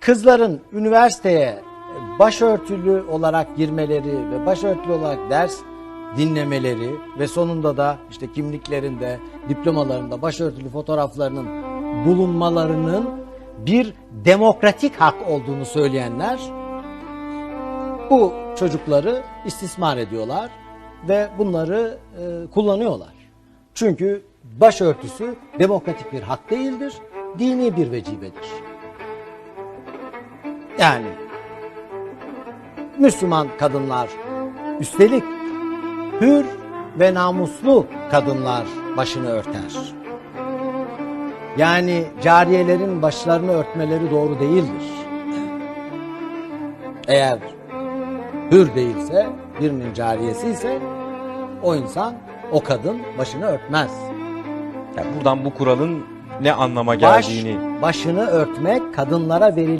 kızların üniversiteye başörtülü olarak girmeleri ve başörtülü olarak ders dinlemeleri ve sonunda da işte kimliklerinde, diplomalarında başörtülü fotoğraflarının bulunmalarının bir demokratik hak olduğunu söyleyenler bu çocukları istismar ediyorlar ve bunları e, kullanıyorlar. Çünkü başörtüsü demokratik bir hak değildir, dini bir vecibedir. Yani Müslüman kadınlar üstelik hür ve namuslu kadınlar başını örter. Yani cariyelerin başlarını örtmeleri doğru değildir. Eğer hür değilse, birinin cariyesi ise o insan, o kadın başını örtmez. Yani buradan bu kuralın ne anlama Baş, geldiğini başını örtmek kadınlara verilen